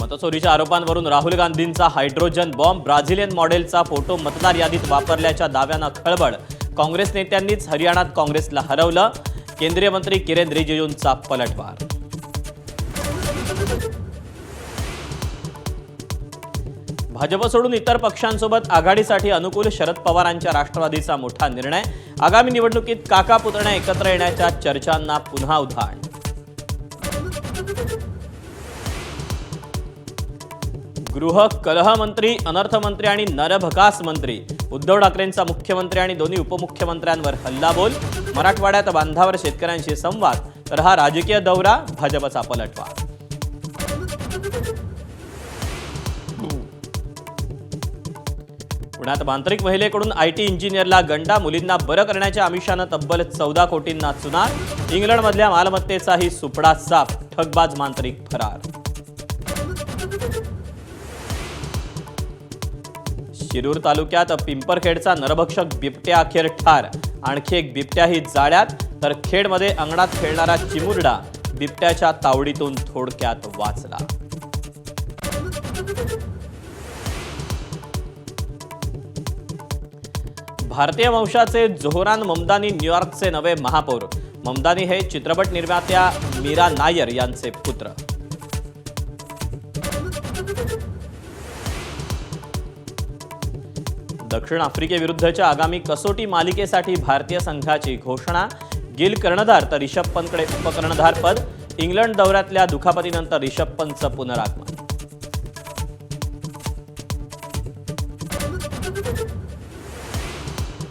मतचोरीच्या आरोपांवरून राहुल गांधींचा hydrogen bomb Brazilian मॉडेलचा फोटो मतदार यादीत वापरल्याच्या दाव्यानं खळबळ. काँग्रेस नेत्यांनीच हरियाणात काँग्रेसला हरवलं. केंद्रीय मंत्री किरेन रिजिजूंचा पलटवार. भाजप सोडून इतर पक्षांसोबत आघाडीसाठी अनुकूल शरद पवारांच्या राष्ट्रवादीचा मोठा निर्णय. आगामी निवडणुकीत काका पुतण्या एकत्र येण्याच्या चर्चांना पुन्हा उधाण. गृह कलहमंत्री अनर्थमंत्री आणि नरभकास मंत्री. उद्धव ठाकरेंचा मुख्यमंत्री आणि दोन्ही उपमुख्यमंत्र्यांवर हल्लाबोल. मराठवाड्यात बांधावर शेतकऱ्यांशी संवाद. तर हा राजकीय दौरा भाजपचा पलटवा पुण्यात मांत्रिक महिलेकडून आय टी इंजिनियरला गंडा मुलींना बरं करण्याच्या आमिषानं तब्बल चौदा कोटींना चुनार. इंग्लंडमधल्या मालमत्तेचाही सुपडा साफ ठगबाज मांत्रिक फरार. शिरूर तालुक्यात पिंपरखेडचा नरभक्षक बिबट्या अखेर ठार. आणखी एक बिबट्याही जाळ्यात तर खेडमध्ये अंगणात खेळणारा चिमुरडा बिबट्याच्या तावडीतून थोडक्यात वाचला. भारतीय वंशाचे जोहरान ममदानी न्यूयॉर्कचे नवे महापौर. ममदानी हे चित्रपट निर्मात्या मीरा नायर यांचे पुत्र. दक्षिण आफ्रिकेविरुद्धच्या आगामी कसोटी मालिकेसाठी भारतीय संघाची घोषणा गिल कर्णधार तर रिषभ पंतकडे उपकर्णधार पद इंग्लंड दौऱ्यातल्या दुखापतीनंतर रिषभ पंतचं पुनरागमन.